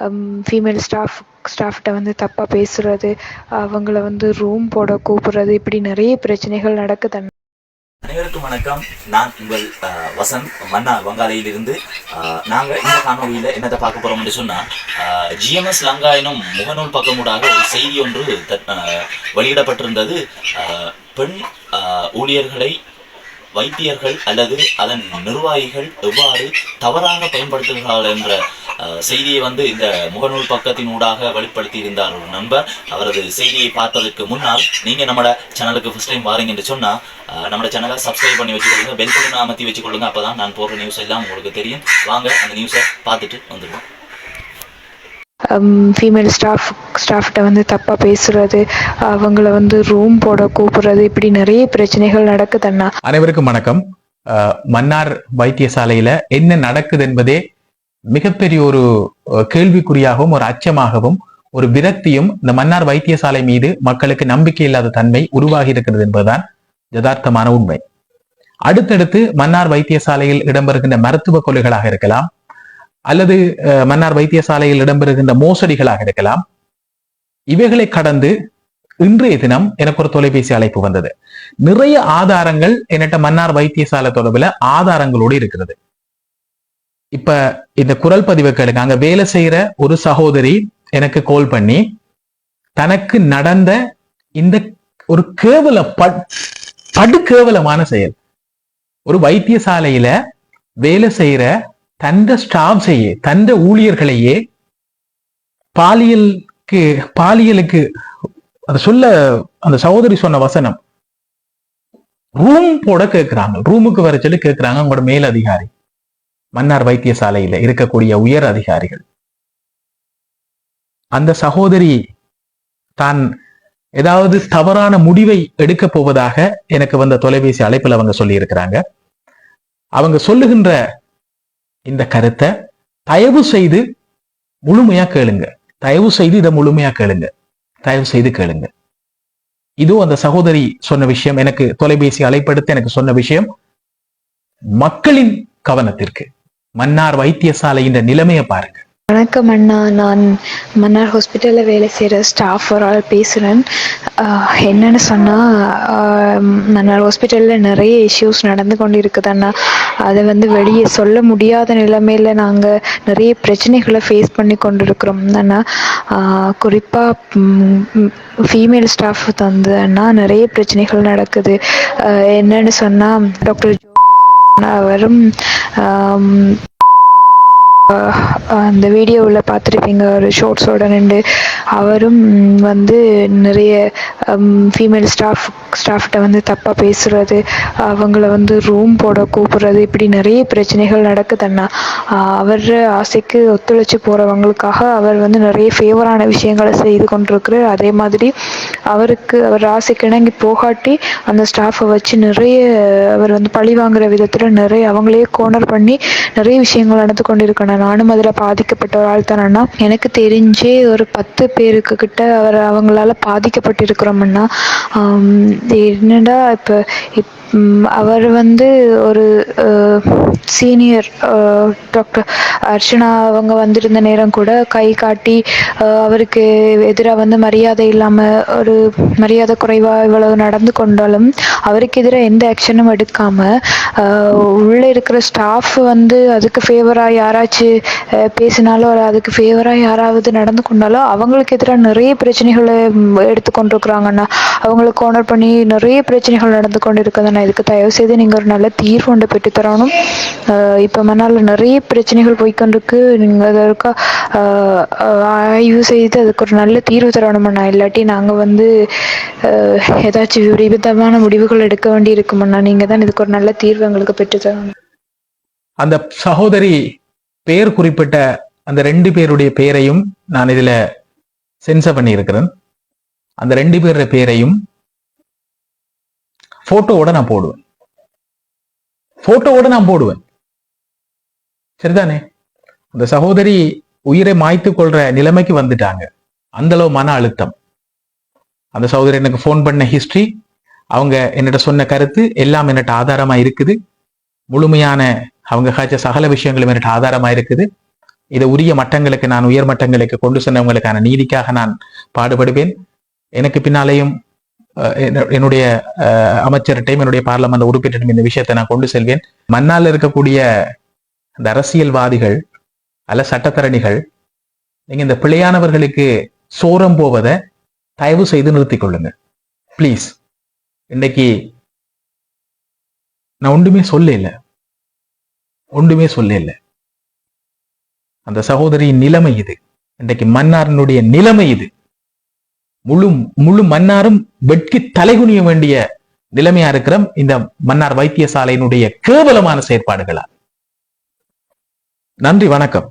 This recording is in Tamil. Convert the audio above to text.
ஃபீமேல் ஸ்டாஃப் ஸ்டாஃப்கிட்ட வந்து தப்பாக பேசுகிறது அவங்கள வந்து ரூம் போட கூப்பிடுறது இப்படி நிறைய பிரச்சனைகள் நடக்குது அனைவருக்கும் வணக்கம். நான் உங்கள் வசந்த் மன்னார் வங்காளையிலிருந்து. நாங்கள் இந்த காணொலியில் என்னத்தை பார்க்க போறோம்னு சொன்னால் ஜிஎம்எஸ் லங்கா எனும் முகநூல் பக்கமூடாக ஒரு செய்தி ஒன்று தட்- வெளியிடப்பட்டிருந்தது. பெண் ஊழியர்களை வைத்தியர்கள் அல்லது அதன் நிர்வாகிகள் எவ்வாறு தவறாக பயன்படுத்துகிறார்கள் என்ற செய்தியை வந்து இந்த முகநூல் பக்கத்தின் ஊடாக வெளிப்படுத்தி இருந்தார் ஒரு நண்பர். அவரது செய்தியை பார்த்ததுக்கு முன்னால் நீங்க நம்ம சேனலுக்கு ஃபர்ஸ்ட் டைம் வாரீங்க என்று சொன்னா அஹ், நம்ம சேனலை சப்ஸ்கிரைப் பண்ணி வச்சுக்கொள்ளுங்க பெல் பட்டன் அமர்த்தி வச்சுக்கொள்ளுங்க அப்பதான் நான் போடுற நியூஸ் எல்லாம் உங்களுக்கு தெரியும். வாங்க அந்த நியூஸை பார்த்துட்டு வந்துடுவோம். ஃபீமேல் ஸ்டாஃப் ஸ்டாஃப்கிட்ட வந்து தப்பாக பேசுறது அவங்கள வந்து ரூம் போட கூப்பிடுறது இப்படி நிறைய பிரச்சனைகள் நடக்குது அண்ணா. அனைவருக்கும் வணக்கம். மன்னார் வைத்தியசாலையில என்ன நடக்குது என்பதே மிகப்பெரிய ஒரு கேள்விக்குறியாகவும் ஒரு அச்சமாகவும் ஒரு விரக்தியும் இந்த மன்னார் வைத்தியசாலை மீது மக்களுக்கு நம்பிக்கை இல்லாத தன்மை உருவாகி இருக்கிறது என்பதுதான் யதார்த்தமான உண்மை. அடுத்தடுத்து மன்னார் வைத்தியசாலையில் இடம்பெறுகின்ற மருத்துவ கொலைகளாக இருக்கலாம் அல்லது அஹ், மன்னார் வைத்தியசாலையில் இடம்பெறுகின்ற மோசடிகளாக இருக்கலாம். இவைகளை கடந்து இன்றைய தினம் எனக்கு ஒரு தொலைபேசி அழைப்பு வந்தது. நிறைய ஆதாரங்கள் என்னட்ட மன்னார் வைத்தியசாலை தொடர்பில் ஆதாரங்களோடு இருக்கிறது. இப்ப இந்த குரல் பதிவு கேளுங்க. அங்க வேலை செய்யற ஒரு சகோதரி எனக்கு கால் பண்ணி தனக்கு நடந்த இந்த ஒரு கேவல பட்- படு கேவலமான செயல். ஒரு வைத்தியசாலையில வேலை செய்யற தந்த ஸ்டாஃப்ஸையே தந்த ஊழியர்களையே பாலியலுக்கு பாலியலுக்கு அதை சொல்ல அந்த சகோதரி சொன்ன வசனம் ரூம் போட கேட்கிறாங்க. ரூமுக்கு வர சொல்லி கேட்கிறாங்க உங்களோட மேல் அதிகாரி. மன்னார் வைத்தியசாலையில இருக்கக்கூடிய உயர் அதிகாரிகள். அந்த சகோதரி தான் ஏதாவது தவறான முடிவை எடுக்க போவதாக எனக்கு வந்த தொலைபேசி அழைப்புல அவங்க சொல்லி இருக்கிறாங்க அவங்க சொல்லுகின்ற இந்த கருத்தை தயவு செய்து முழுமையா கேளுங்க. தயவு செய்து இதை முழுமையா கேளுங்க. தயவு செய்து கேளுங்க. இதோ அந்த சகோதரி சொன்ன விஷயம் எனக்கு தொலைபேசி அலைப்படுத்த எனக்கு சொன்ன விஷயம் மக்களின் கவனத்திற்கு மன்னார் வைத்தியசாலையின் நிலைமையை பாருங்க. வணக்கம் அண்ணா. நான் மன்னார் ஹாஸ்பிட்டலில் வேலை செய்கிற ஸ்டாஃப் ஒரு ஆள் பேசுகிறேன் என்னன்னு சொன்னால் மன்னார் ஹாஸ்பிட்டலில் நிறைய இஷ்யூஸ் நடந்து கொண்டு இருக்குது அண்ணா. அதை வந்து வெளியே சொல்ல முடியாத நிலைமையில் நாங்கள் நிறைய பிரச்சனைகளை ஃபேஸ் பண்ணி கொண்டு இருக்கிறோம் அண்ணா குறிப்பாக ஃபீமேல் ஸ்டாஃப் வந்து அண்ணா நிறைய பிரச்சனைகள் நடக்குது. என்னென்னு என்னன்னு சொன்னால் டாக்டர் அவரும் அந்த வீடியோவில் பார்த்துருப்பீங்க ஒரு ஷார்ட்ஸோட நின்று. அவரும் வந்து நிறைய ஃபீமேல் ஸ்டாஃப் ஸ்டாஃப்கிட்ட வந்து தப்பாக பேசுகிறது அவங்கள வந்து ரூம் போட கூப்பிடுறது இப்படி நிறைய பிரச்சனைகள் நடக்குது அண்ணா. அவர் ஆசைக்கு ஒத்துழைச்சி போகிறவங்களுக்காக அவர் வந்து நிறைய ஃபேவரான விஷயங்களை செய்து கொண்டிருக்கிறார். அதே மாதிரி அவருக்கு அவர் ஆசைக்கு இணங்கி போகாட்டி அந்த ஸ்டாஃபை வச்சு நிறைய அவர் வந்து பழி வாங்குற விதத்தில் நிறைய அவங்களே கோனர் பண்ணி நிறைய விஷயங்கள் நடந்து கொண்டிருக்கணும் நானும் அதில் பாதிக்கப்பட்ட ஒரு ஆள் தானேன்னா எனக்கு தெரிஞ்சே ஒரு பத்து பேருக்கு கிட்ட அவர் அவங்களால பாதிக்கப்பட்டிருக்கிறோம். ஆம், என்னடா இப்போ இப் அவர் வந்து ஒரு சீனியர் டாக்டர் அர்ச்சனா அவங்க வந்திருந்த நேரம் கூட கை காட்டி அவருக்கு எதிராக வந்து மரியாதை இல்லாமல் ஒரு மரியாதை குறைவாக இவ்வளவு நடந்து கொண்டாலும் அவருக்கு எதிராக எந்த ஆக்ஷனும் எடுக்காமல் உள்ளே இருக்கிற ஸ்டாஃப் வந்து அதுக்கு ஃபேவராக யாராச்சும் பேசினாலோ அதுக்கு ஃபேவராக யாராவது நடந்து கொண்டாலோ அவங்களுக்கு எதிராக நிறைய பிரச்சனைகளை ம், எடுத்து கொண்டிருக்கிறாங்கண்ணா அவங்களை கோனர் பண்ணி நிறைய பிரச்சனைகள் நடந்து கொண்டு இருக்கிறதுனா இதுக்கு தயவு செய்து நீங்கள் ஒரு நல்ல தீர்வு ஒன்று பெற்றுத்தரணும் இப்போ மணால் நிறைய பிரச்சனைகள் போய்க்கொண்டிருக்கு. நீங்கள் அதற்கா ஆய்வு செய்து அதுக்கு ஒரு நல்ல தீர்வு தரணுமண்ணா இல்லாட்டி நாங்கள் வந்து ஏதாச்சும் விபரீதமான முடிவுகள் எடுக்க வேண்டி இருக்குமண்ணா நீங்கள் தான் இதுக்கு ஒரு நல்ல தீர்வு எங்களுக்கு பெற்றுத்தரணும் அந்த சகோதரி பெயர் குறிப்பிட்ட அந்த ரெண்டு பேருடைய பெயரையும் நான் இதில் சென்சர் பண்ணியிருக்கிறேன். அந்த ரெண்டு பேருடைய பெயரையும் போட்டோவோட நான் போடுவேன். போட்டோவோட நான் போடுவேன். சரிதானே? அந்த சகோதரி உயிரை மாய்த்து கொள்ற நிலைமைக்கு வந்துட்டாங்க. அந்த அளவு மன அழுத்தம். அந்த சகோதரி எனக்கு ஃபோன் பண்ண ஹிஸ்டரி அவங்க என்னிட்ட சொன்ன கருத்து எல்லாம் என்னட்ட ஆதாரமா இருக்குது. முழுமையான அவங்க காய்ச்ச சகல விஷயங்களும் என்கிட்ட ஆதாரமா இருக்குது. இதை உரிய மட்டங்களுக்கு நான் உயர் மட்டங்களுக்கு கொண்டு சென்றவங்களுக்கான நீதிக்காக நான் பாடுபடுவேன். எனக்கு பின்னாலேயும் என்னுடைய அமைச்சர்கிட்டையும் என்னுடைய பார்லமெண்ட் உறுப்பினரிடம் இந்த விஷயத்தை நான் கொண்டு செல்வேன். மன்னால் இருக்கக்கூடிய இந்த அரசியல்வாதிகள் அல்ல சட்டத்தரணிகள் நீங்க இந்த பிழையானவர்களுக்கு சோரம் போவதை தயவு செய்து நிறுத்திக் கொள்ளுங்க. ப்ளீஸ் இன்னைக்கு நான் ஒன்றுமே சொல்ல இல்லை ஒன்றுமே சொல்ல இல்லை அந்த சகோதரியின் நிலைமை இது. இன்றைக்கு மன்னாரினுடைய நிலைமை இது. முழு முழு மன்னாரும் வெட்கி தலைகுனிய வேண்டிய நிலைமையா இருக்கிற இந்த மன்னார் வைத்தியசாலையினுடைய கேவலமான செயற்பாடுகளா நன்றி வணக்கம்.